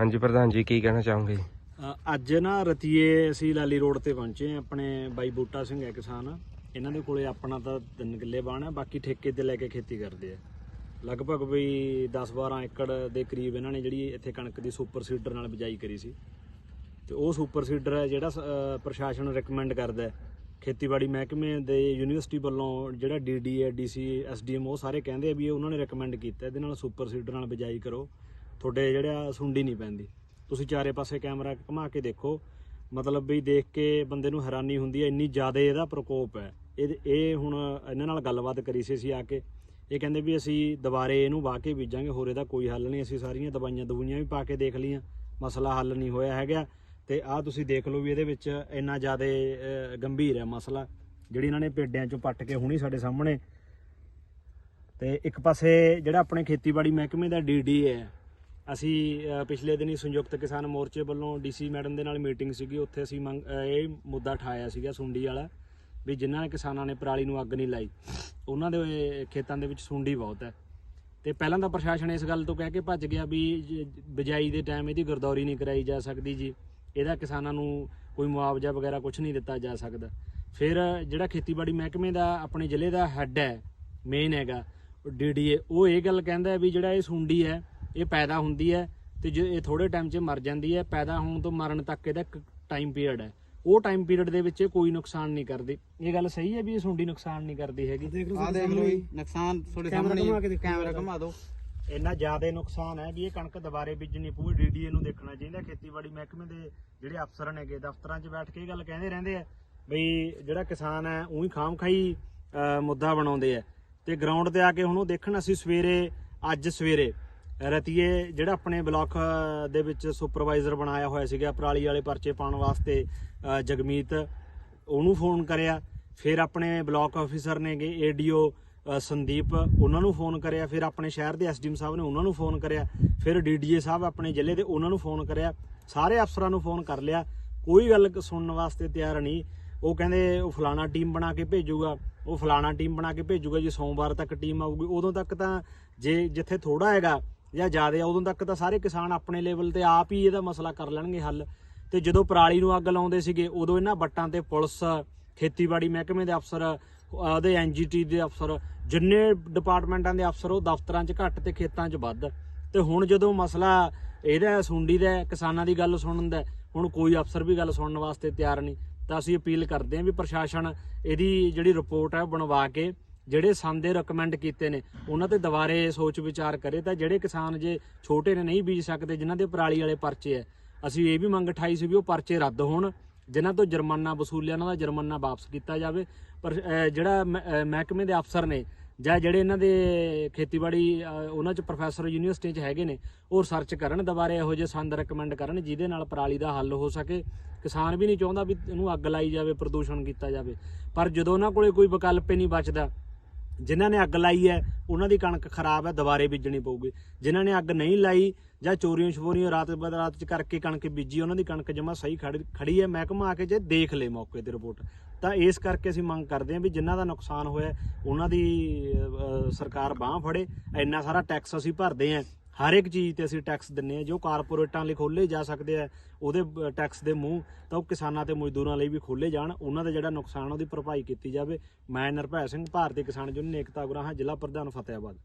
ਹਾਂਜੀ ਪ੍ਰਧਾਨ ਜੀ, ਕੀ ਕਹਿਣਾ ਚਾਹੋਗੇ? ਅੱਜ ਨਾ ਰਤੀਏ ਅਸੀਂ ਲਾਲੀ ਰੋਡ ਤੇ ਪਹੁੰਚੇ ਆਪਣੇ ਬਾਈ ਬੂਟਾ ਸਿੰਘ ਹੈ ਕਿਸਾਨ। ਇਹਨਾਂ ਦੇ ਕੋਲੇ ਆਪਣਾ ਤਾਂ ਤਿੰਨ ਕਿੱਲੇ ਬਾਣ ਹੈ, ਬਾਕੀ ਠੇਕੇ ਤੇ ਲੈ ਕੇ ਖੇਤੀ ਕਰਦੇ ਆ। ਲਗਭਗ ਵੀ 10-12 ਏਕੜ ਦੇ ਕਰੀਬ ਇਹਨਾਂ ਨੇ ਜਿਹੜੀ ਇੱਥੇ ਕਣਕ ਦੀ ਸੁਪਰ ਸੀਡਰ ਨਾਲ ਬਿਜਾਈ ਕਰੀ ਸੀ। ਤੇ ਉਹ ਸੁਪਰ ਸੀਡਰ ਹੈ ਜਿਹੜਾ ਪ੍ਰਸ਼ਾਸਨ ਰეკਮੈਂਡ ਕਰਦਾ ਹੈ। ਖੇਤੀਬਾੜੀ ਮਹਿਕਮੇ ਦੇ ਯੂਨੀਵਰਸਿਟੀ ਵੱਲੋਂ ਜਿਹੜਾ ਡੀਡੀ ਹੈ ਡੀਸੀ ਐਸਡੀਐਮ ਉਹ ਸਾਰੇ ਕਹਿੰਦੇ ਆ ਵੀ ਇਹ ਉਹਨਾਂ ਨੇ ਰეკਮੈਂਡ ਕੀਤਾ, ਇਹਦੇ ਨਾਲ ਸੁਪਰ ਸੀਡਰ ਨਾਲ ਬਿਜਾਈ ਕਰੋ। ਤੁਹਾਡੇ ਜਿਹੜਾ ਸੁੰਡੀ ਨਹੀਂ ਪੈਂਦੀ। ਤੁਸੀਂ ਚਾਰੇ ਪਾਸੇ ਕੈਮਰਾ ਘੁਮਾ ਕੇ ਦੇਖੋ। ਮਤਲਬ ਵੀ ਦੇਖ ਕੇ ਬੰਦੇ ਨੂੰ ਹੈਰਾਨੀ ਹੁੰਦੀ ਹੈ, ਇੰਨੀ ਜ਼ਿਆਦਾ ਇਹਦਾ ਪ੍ਰਕੋਪ ਹੈ। ਇਹ ਇਹ ਹੁਣ ਇਹਨਾਂ ਨਾਲ ਗੱਲਬਾਤ ਕਰੀ ਸੀ ਅਸੀਂ ਆ ਕੇ। ਇਹ ਕਹਿੰਦੇ ਵੀ ਅਸੀਂ ਦੁਬਾਰੇ ਇਹਨੂੰ ਵਾਹ ਕੇ ਬੀਜਾਂਗੇ, ਹੋਰ ਇਹਦਾ ਕੋਈ ਹੱਲ ਨਹੀਂ। ਅਸੀਂ ਸਾਰੀਆਂ ਦਵਾਈਆਂ ਦਵਾਈਆਂ ਵੀ ਪਾ ਕੇ ਦੇਖ ਲਈਆਂ। ਮਸਲਾ ਹੱਲ ਨਹੀਂ ਹੋਇਆ ਹੈਗਾ। ਤੇ ਆਹ ਤੁਸੀਂ ਦੇਖ ਲਓ ਵੀ ਇਹਦੇ ਵਿੱਚ ਇੰਨਾ ਜ਼ਿਆਦਾ ਗੰਭੀਰ ਹੈ ਮਸਲਾ, ਜਿਹੜੀ ਇਹਨਾਂ ਨੇ ਪੇਡਿਆਂ ਚੋਂ ਪੱਟ ਕੇ ਹੁਣੀ ਸਾਡੇ ਸਾਹਮਣੇ। ਤੇ ਇੱਕ ਪਾਸੇ ਜਿਹੜਾ ਆਪਣੇ ਖੇਤੀਬਾੜੀ ਮਹਿਕਮੇ ਦਾ ਡੀਡੀ ਹੈ ਅਸੀਂ ਪਿਛਲੇ ਦਿਨੀ ਸੰਯੁਕਤ ਕਿਸਾਨ ਮੋਰਚੇ ਵੱਲੋਂ ਡੀਸੀ ਮੈਡਮ ਦੇ ਨਾਲ ਮੀਟਿੰਗ ਸੀਗੀ, ਉੱਥੇ ਅਸੀਂ ਮੰਗ- ਇਹ ਮੁੱਦਾ ਠਾਇਆ ਸੀਗਾ ਸੁੰਡੀ ਵਾਲਾ, ਵੀ ਜਿਨ੍ਹਾਂ ਕਿਸਾਨਾਂ ਨੇ ਪਰਾਲੀ ਨੂੰ ਅੱਗ ਨਹੀਂ ਲਾਈ, ਉਹਨਾਂ ਦੇ ਖੇਤਾਂ ਦੇ ਵਿੱਚ ਸੁੰਡੀ ਬਹੁਤ ਹੈ। ਤੇ ਪਹਿਲਾਂ ਤਾਂ ਪ੍ਰਸ਼ਾਸਨ ਇਸ ਗੱਲ ਤੋਂ ਕਹਿ ਕੇ ਭੱਜ ਗਿਆ ਵੀ ਜ- ਬਿਜਾਈ ਦੇ ਟਾਈਮ ਇਹਦੀ ਗਰਦੌਰੀ ਨਹੀਂ ਕਰਾਈ ਜਾ ਸਕਦੀ ਜੀ, ਇਹਦਾ ਕਿਸਾਨਾਂ ਨੂੰ ਕੋਈ ਮੁਆਵਜ਼ਾ ਵਗੈਰਾ ਕੁਝ ਨਹੀਂ ਦਿੱਤਾ ਜਾ ਸਕਦਾ। ਫਿਰ ਜਿਹੜਾ ਖੇਤੀਬਾੜੀ ਮਹਿਕਮੇ ਦਾ ਆਪਣੇ ਜ਼ਿਲ੍ਹੇ ਦਾ ਹੈੱਡ ਹੈ ਮੇਨ ਹੈਗਾ ਡੀਡੀਏ ਉਹ ਇਹ ਗੱਲ ਕਹਿੰਦਾ ਵੀ ਜਿਹੜਾ ਇਹ ਸੁੰਡੀ ਹੈ ਇਹ ਪੈਦਾ ਹੁੰਦੀ ਹੈ ਤੇ ਜੇ ਇਹ ਥੋੜੇ ਟਾਈਮ 'ਚ ਮਰ ਜਾਂਦੀ ਹੈ ਪੈਦਾ ਹੋਣ ਤੋਂ ਮਰਨ ਤੱਕ ਇਹਦਾ ਇੱਕ ਟਾਈਮ ਪੀਰੀਅਡ ਹੈ। ਉਹ ਟਾਈਮ ਪੀਰੀਅਡ ਦੇ ਵਿੱਚ ਕੋਈ ਨੁਕਸਾਨ ਨਹੀਂ ਕਰਦੀ। ਇਹ ਗੱਲ ਸਹੀ ਹੈ ਵੀ ਇਹ ਸੁੰਡੀ ਨੁਕਸਾਨ ਨਹੀਂ ਕਰਦੀ ਹੈਗੀ? ਆ ਦੇਖ ਲਓ ਜੀ ਨੁਕਸਾਨ ਤੁਹਾਡੇ ਸਾਹਮਣੇ ਹੀ, ਕੈਮਰਾ ਘੁਮਾ ਦਿਓ। ਇੰਨਾ ਜ਼ਿਆਦਾ ਨੁਕਸਾਨ ਹੈ ਵੀ ਇਹ ਕਣਕ ਦੁਬਾਰੇ ਬੀਜਣੀ ਪਊ ਡੀਡੀਏ ਨੂੰ ਦੇਖਣਾ ਚਾਹੀਦਾ ਖੇਤੀਬਾੜੀ ਮਹਿਕਮੇ ਦੇ ਜਿਹੜੇ ਅਫਸਰ ਨੇਗੇ ਦਫ਼ਤਰਾਂ 'ਚ ਬੈਠ ਕੇ ਇਹ ਗੱਲ ਕਹਿੰਦੇ ਰਹਿੰਦੇ ਆ ਬਈ ਜਿਹੜਾ ਕਿਸਾਨ ਹੈ ਉਹੀ ਖਾਮ ਖਾਈ ਮੁੱਦਾ ਬਣਾਉਂਦੇ ਆ। ਤੇ ਗਰਾਊਂਡ ਤੇ ਆ ਕੇ ਹੁਣ ਉਹ ਦੇਖਣ ਅਸੀਂ ਸਵੇਰੇ ਅੱਜ ਸਵੇਰੇ ਰਤੀਏ ਜਿਹੜਾ ਆਪਣੇ ਬਲਾਕ ਦੇ ਵਿੱਚ ਸੁਪਰਵਾਈਜ਼ਰ ਬਣਾਇਆ ਹੋਇਆ ਸੀਗਾ, ਪਰਾਲੀ ਵਾਲੇ ਪਰਚੇ ਪਾਉਣ ਵਾਸਤੇ ਜਗਮੀਤ, ਉਹਨੂੰ ਫੋਨ ਕਰਿਆ। ਫਿਰ ਆਪਣੇ ਬਲਾਕ ਆਫੀਸਰ ਨੇਗੇ ਏਡੀਓ ਸੰਦੀਪ, ਉਹਨਾਂ ਨੂੰ ਫੋਨ ਕਰਿਆ। ਫਿਰ ਆਪਣੇ ਸ਼ਹਿਰ ਦੇ ਐਸਡੀਐਮ ਸਾਹਿਬ ਨੇ ਉਹਨਾਂ ਨੂੰ ਫੋਨ ਕਰਿਆ। ਫਿਰ ਡੀਡੀਏ ਸਾਹਿਬ ਆਪਣੇ ਜ਼ਿਲ੍ਹੇ ਦੇ ਉਹਨਾਂ ਨੂੰ ਫੋਨ ਕਰਿਆ। ਸਾਰੇ ਅਫਸਰਾਂ ਨੂੰ ਫੋਨ ਕਰ ਲਿਆ। ਕੋਈ ਗੱਲ ਸੁਣਨ ਵਾਸਤੇ ਤਿਆਰ ਨਹੀਂ। ਉਹ ਕਹਿੰਦੇ ਉਹ ਫਲਾਣਾ ਟੀਮ ਬਣਾ ਕੇ ਭੇਜੂਗਾ। ਉਹ ਫਲਾਣਾ ਟੀਮ ਬਣਾ ਕੇ ਭੇਜੂਗਾ। ਜੀ ਸੋਮਵਾਰ ਤੱਕ ਟੀਮ ਆਊਗੀ, ਉਦੋਂ ਤੱਕ ਤਾਂ ਜੇ, ਜਿੱਥੇ ਥੋੜਾ ਹੈਗਾ ਜਾਂ ਜ਼ਿਆਦਾ ਉਦੋਂ ਤੱਕ ਤਾਂ ਸਾਰੇ ਕਿਸਾਨ ਆਪਣੇ ਲੈਵਲ ਤੇ ਆਪ ਹੀ ਇਹਦਾ ਮਸਲਾ ਕਰ ਲੈਣਗੇ ਹੱਲ। ਤੇ ਜਦੋਂ ਪਰਾਲੀ ਨੂੰ ਅੱਗ ਲਾਉਂਦੇ ਸੀਗੇ, ਉਦੋਂ ਇਹਨਾਂ ਵੱਟਾਂ ਤੇ ਪੁਲਿਸ, ਖੇਤੀਬਾੜੀ ਮਹਿਕਮੇ ਦੇ ਅਫਸਰ, ਉਹਦੇ ਐਨਜੀਟੀ ਦੇ ਅਫਸਰ, ਜਿੰਨੇ ਡਿਪਾਰਟਮੈਂਟਾਂ ਦੇ ਅਫਸਰ, ਉਹ ਦਫ਼ਤਰਾਂ 'ਚ ਘੱਟ ਤੇ ਖੇਤਾਂ 'ਚ ਵੱਧ। ਤੇ ਹੁਣ ਜਦੋਂ ਮਸਲਾ ਇਹਦਾ ਸੁੰਡੀ ਦਾ ਕਿਸਾਨਾਂ ਦੀ ਗੱਲ ਸੁਣਨ ਦਾ ਹੁਣ ਕੋਈ ਅਫਸਰ ਵੀ ਗੱਲ ਸੁਣਨ ਵਾਸਤੇ ਤਿਆਰ ਨਹੀਂ। ਤਾਂ ਅਸੀਂ ਅਪੀਲ ਕਰਦੇ ਹਾਂ ਵੀ ਪ੍ਰਸ਼ਾਸਨ ਇਹਦੀ ਜਿਹੜੀ ਰਿਪੋਰਟ ਹੈ, ਉਹ ਬਣਵਾ ਕੇ ਜਿਹੜੇ ਸੰਦੇ ਰეკਮੈਂਡ ਕੀਤੇ ਨੇ, ਉਹਨਾਂ ਤੇ ਦੁਬਾਰੇ ਸੋਚ ਵਿਚਾਰ ਕਰੇ ਤਾਂ ਜਿਹੜੇ ਕਿਸਾਨ ਜੇ ਛੋਟੇ ਨੇ ਨਹੀਂ ਬੀਜ ਸਕਦੇ, ਜਿਨ੍ਹਾਂ ਦੇ ਪਰਾਲੀ ਵਾਲੇ ਪਰਚੇ ਐ ਅਸੀਂ ਇਹ ਵੀ ਮੰਗ ਉਠਾਈ ਸੀ ਵੀ ਉਹ ਪਰਚੇ ਰੱਦ ਹੋਣ, ਜਿਨ੍ਹਾਂ ਤੋਂ ਜੁਰਮਾਨਾ ਵਸੂਲਿਆ ਉਹਨਾਂ ਦਾ ਜੁਰਮਾਨਾ ਵਾਪਸ ਕੀਤਾ ਜਾਵੇ। ਪਰ ਜਿਹੜਾ ਮਹਿਕਮੇ ਦੇ ਅਫਸਰ ਨੇ ਜਾਂ ਜਿਹੜੇ ਇਹਨਾਂ ਦੇ ਖੇਤੀਬਾੜੀ ਉਹਨਾਂ ਚ ਪ੍ਰੋਫੈਸਰ ਯੂਨੀਵਰਸਿਟੀ ਚ ਹੈਗੇ ਨੇ, ਉਹ ਸਰਚ ਕਰਨ, ਦੁਬਾਰੇ ਇਹੋ ਜਿਹੇ ਸੰਦ ਰეკਮੈਂਡ ਕਰਨ, ਜਿਹਦੇ ਨਾਲ ਪਰਾਲੀ ਦਾ ਹੱਲ ਹੋ ਸਕੇ। ਕਿਸਾਨ ਵੀ ਨਹੀਂ ਚਾਹੁੰਦਾ ਵੀ ਇਹਨੂੰ ਅੱਗ ਲਾਈ ਜਾਵੇ, ਪ੍ਰਦੂਸ਼ਣ ਕੀਤਾ ਜਾਵੇ। ਪਰ ਜਦੋਂ ਉਹਨਾਂ ਕੋਲੇ ਕੋਈ ਵਿਕਲਪ ਹੀ ਨਹੀਂ ਬਚਦਾ ਜਿਨ੍ਹਾਂ ਨੇ ਅੱਗ ਲਾਈ ਹੈ, ਉਹਨਾਂ ਦੀ ਕਣਕ ਖਰਾਬ ਹੈ, ਦੁਬਾਰੇ ਬੀਜਣੀ ਪਊਗੀ। ਜਿਨ੍ਹਾਂ ਨੇ ਅੱਗ ਨਹੀਂ ਲਾਈ ਜਾਂ ਚੋਰੀਆਂ ਛਪੋਰੀਆਂ ਰਾਤ ਬਦ ਰਾਤ ਚ ਕਰਕੇ ਕਣਕ ਬੀਜੀ, ਉਹਨਾਂ ਦੀ ਕਣਕ ਜਮਾ ਸਹੀ ਖੜੀ- ਖੜੀ ਹੈ, ਮਹਿਕਮਾ ਆ ਕੇ ਜੇ ਦੇਖ ਲੇ ਮੌਕੇ ਤੇ ਰਿਪੋਰਟ। ਤਾਂ ਇਸ ਕਰਕੇ ਅਸੀਂ ਮੰਗ ਕਰਦੇ ਹਾਂ ਵੀ ਜਿਨ੍ਹਾਂ ਦਾ ਨੁਕਸਾਨ ਹੋਇਆ, ਉਹਨਾਂ ਦੀ ਸਰਕਾਰ ਬਾਹ ਫੜੇ, ਇੰਨਾ ਸਾਰਾ ਟੈਕਸ ਅਸੀਂ ਭਰਦੇ ਹਾਂ। ਹਰ ਇੱਕ ਚੀਜ਼ ਤੇ ਅਸੀਂ ਟੈਕਸ ਦਿੰਨੇ ਆ ਜੋ ਕਾਰਪੋਰੇਟਾਂ ਲਈ ਖੋਲੇ ਜਾ ਸਕਦੇ ਆ, ਉਹਦੇ ਟੈਕਸ ਦੇ ਮੂੰਹ, ਤਾਂ ਉਹ ਕਿਸਾਨਾਂ ਤੇ ਮਜ਼ਦੂਰਾਂ ਲਈ ਵੀ ਖੋਲੇ ਜਾਣ। ਉਹਨਾਂ ਦਾ ਜਿਹੜਾ ਨੁਕਸਾਨ ਉਹਦੀ ਭਰਪਾਈ ਕੀਤੀ ਜਾਵੇ। ਮੈਂ ਨਿਰਭੈ ਸਿੰਘ, ਭਾਰਤੀ ਕਿਸਾਨ ਯੂਨੀਅਨ, ਏਕਤਾ ਗੁਰਾਹਾਂ, ਜ਼ਿਲ੍ਹਾ ਪ੍ਰਧਾਨ ਫਤਿਆਬਾਦ